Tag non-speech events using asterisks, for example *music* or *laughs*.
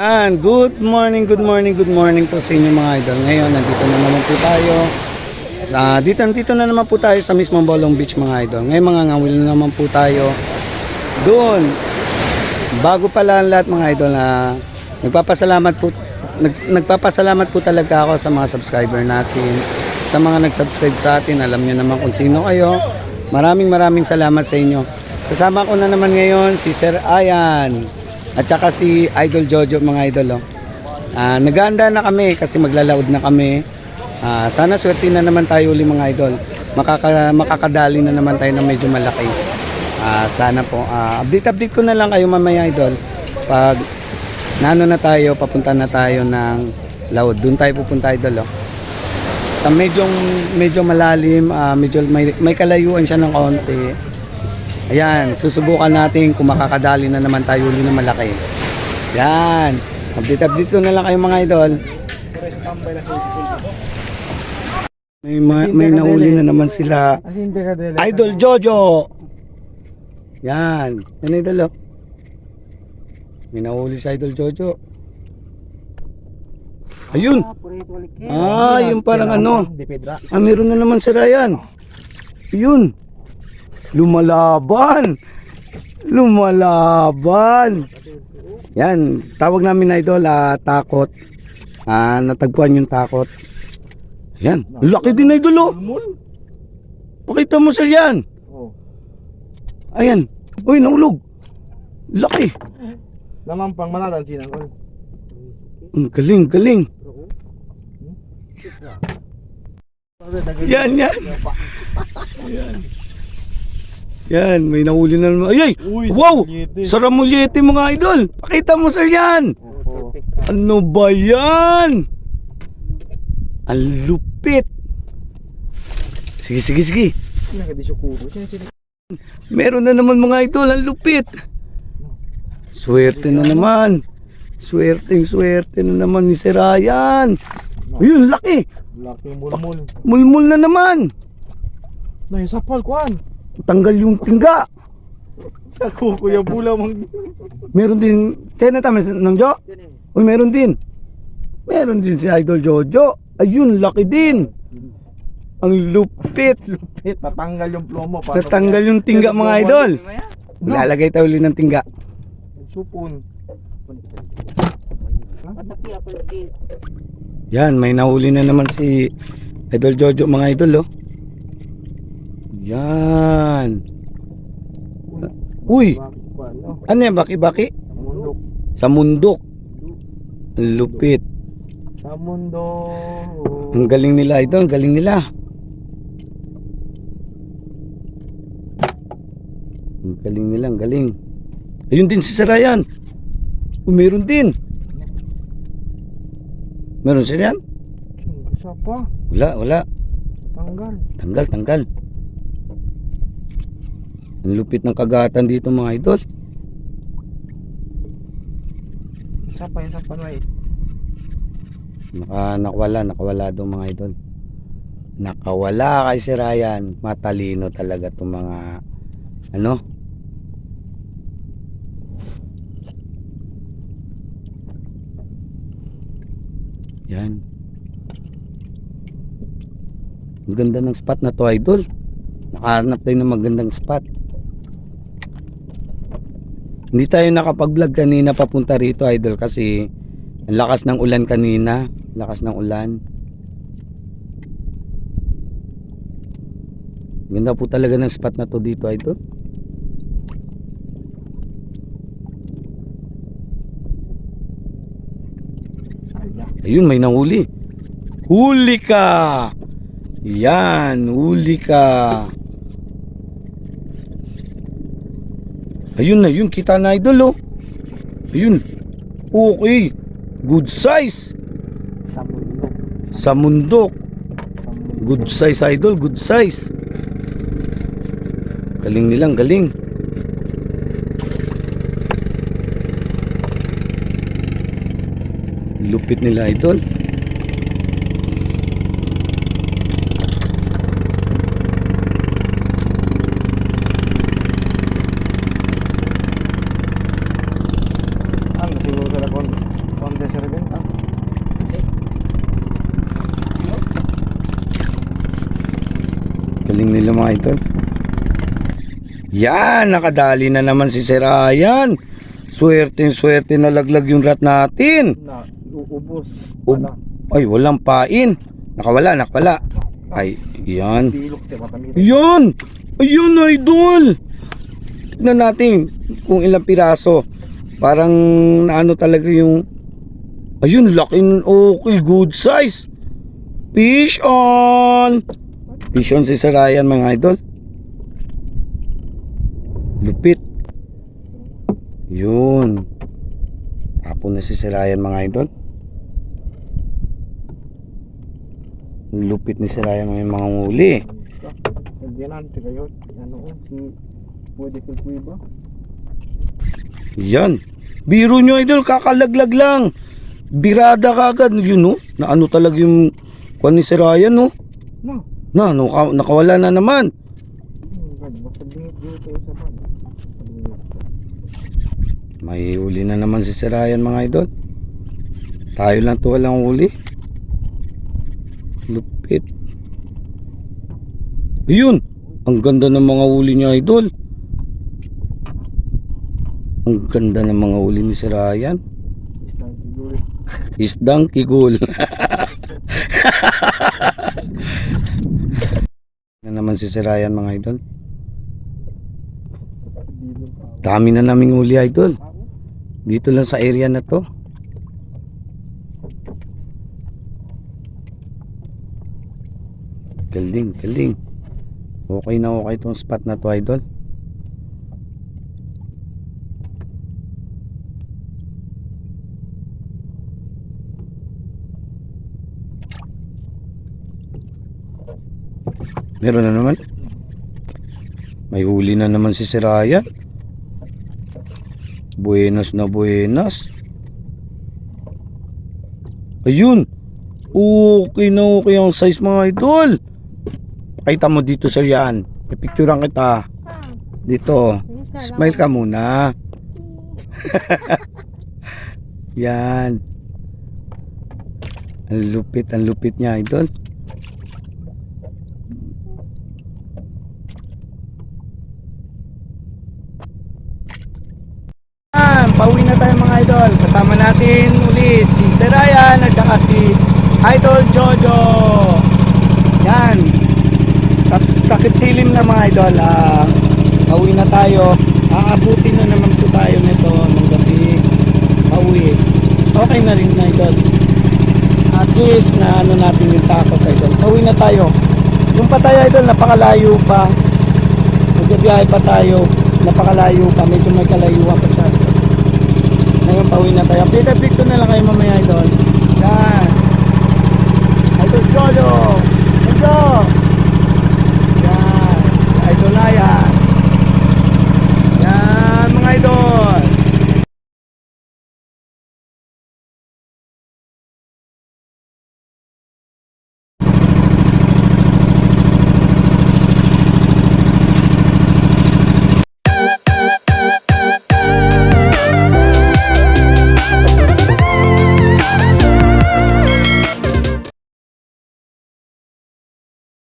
And good morning, good morning, good morning po sa inyo mga idol. Ngayon, nandito na naman po tayo. Ah, dito, dito na naman po tayo sa mismong Bolong Beach mga idol. Ngayon mga ngawil na naman po tayo. Doon, bago pala ang lahat mga idol na nagpapasalamat po nag, nagpapasalamat po talaga ako sa mga subscriber natin sa mga nag-subscribe sa atin alam niyo naman kung sino kayo maraming maraming salamat sa inyo kasama ko na naman ngayon si Sir Ayan at saka si Idol Jojo mga idol oh. Ah, naganda na kami kasi maglalaod na kami Ah, sana swerte na naman tayo uli mga idol Makaka, makakadali na naman tayo ng medyo malaki Ah, sana po. Ah, update-update ko na lang kayo mamaya idol. Pag nano na tayo, papunta na tayo ng Laod. Doon tayo pupunta idol. Oh. Sa medyo medyo malalim, ah, medyo may, may kalayuan siya ng konti. Ayan, susubukan natin kung makakadali na naman tayo uli na malaki. Yan. Update-update ko na lang kayo mga idol. May, ma- may nauli na naman sila. Idol Jojo. Yan. Yan idol oh. May nahuli si Idol Jojo. Ayun. Ah, yung parang ano. Ah, meron na naman si Ryan. Yun. Lumalaban. Lumalaban. Yan. Tawag namin na idol, ah, takot. Ah, natagpuan yung takot. Yan. Laki din na idol oh. Pakita mo sa yan. Ayan. Uy, naulog. Laki. Naman pang manatan sinang ko. Ang galing, galing. Yan, yan. yan. Yan, may nahuli na naman. Ay, ay! Uy, wow! samulyete. Saramulyete mga idol. Pakita mo sir yan. Oo. Ano ba yan? Ang lupit. Sige, sige, sige. Meron na naman mga idol, ang lupit. Swerte na naman. Swerte, swerte na naman ni Sir Ryan. Ayun, laki. Laki mulmul. Mulmul na naman. Nay sapal kuan. Tanggal yung tingga. Ako kuya bula mang. Meron din, kaya na tama ng Jo? Uy, meron din. Meron din si Idol Jojo. Ayun, laki din. Ang lupit. Eh, tatanggal yung plomo para Tatanggal yung tingga mga idol. Lalagay tayo ulit ng tingga. supon. Yan, may nahuli na naman si Idol Jojo mga idol oh. Yan. Uy, ano yan, baki-baki? Sa mundok. Ang lupit. Sa mundo. Ang galing nila idol, ang galing nila. Ang galing nila, ang galing. Ayun din si Sarayan. Meron din. Meron siya yan? Isa pa. Wala, wala. Tanggal. Tanggal, tanggal. Ang lupit ng kagatan dito mga idol. Isa pa isa pa may. Naka, nakawala, nakawala daw mga idol. Nakawala kay si Ryan. Matalino talaga itong mga ano? Yan. Ang ganda ng spot na to idol. Nakahanap tayo ng magandang spot. Hindi tayo nakapag-vlog kanina papunta rito idol kasi ang lakas ng ulan kanina. Lakas ng ulan. Ganda po talaga ng spot na to dito idol. Ayun, may nahuli. Huli ka! Yan, huli ka. Ayun na, yun. Kita na idol, oh. Ayun. Okay. Good size. Sa mundo. Sa mundok. Sa mundo. Good size, idol. Good size. Galing nilang, galing. Lupit nila, idol. Ang siguro sa lakon. Nila mga idol. Yan, nakadali na naman si Sir Ryan. Swerte, swerte na laglag yung rat natin. Na, uubos. Ub- Wala. Ay, walang pain. Nakawala, nakawala. Ay, yan. Yan! Ayun, idol! Tignan natin kung ilang piraso. Parang naano talaga yung... Ayun, laki nun. Okay, good size. Fish on! Fish on si Sir Ryan, mga idol. Lupit. Yun. Tapon na si Sir Ryan, mga idol. Lupit ni Sir Ryan may mga nguli. Nagdiyanante kayo. Ano, si... Pwede kul ba? Yan. Biro nyo idol, kakalaglag lang. Birada ka agad. Yun no, na ano talaga yung kwan ni Sir Ryan no. No. Na, no, ka- nakawala na naman. May huli na naman si Sir Ryan mga idol. Tayo lang to walang huli. Lupit. Ayun. Ang ganda ng mga huli niya idol. Ang ganda ng mga huli ni Sir Ryan. Isang siguro. Isdang kigul. *laughs* na naman si Sir Ryan mga idol. Dami na naming huli idol. Dito lang sa area na to. Galing, galing. Okay na okay tong spot na to idol. Meron na naman. May huli na naman si Sir Ryan. Buenas na buenas. Ayun. Okay na okay ang size mga idol. Pakita mo dito sir yan. Pipicturean kita. Dito. Smile ka muna. *laughs* yan. Ang lupit, ang lupit niya idol. Yan, pauwi na tayo mga idol. Kasama natin uli si Sir Ryan at saka si Idol Jojo. Yan. Tak- Takip na mga idol. Ah, pauwi na tayo. Aabutin na naman po tayo nito ng gabi. Pauwi. Okay na rin na idol. At least na ano natin yung takot idol. Pauwi na tayo. Yung pa tayo idol, napakalayo pa. Magbibiyahe pa tayo. Napakalayo pa. Medyo may kalayuan pa siya. Ngayon pauwi na tayo. Update update na lang kayo mamaya idol. Yan.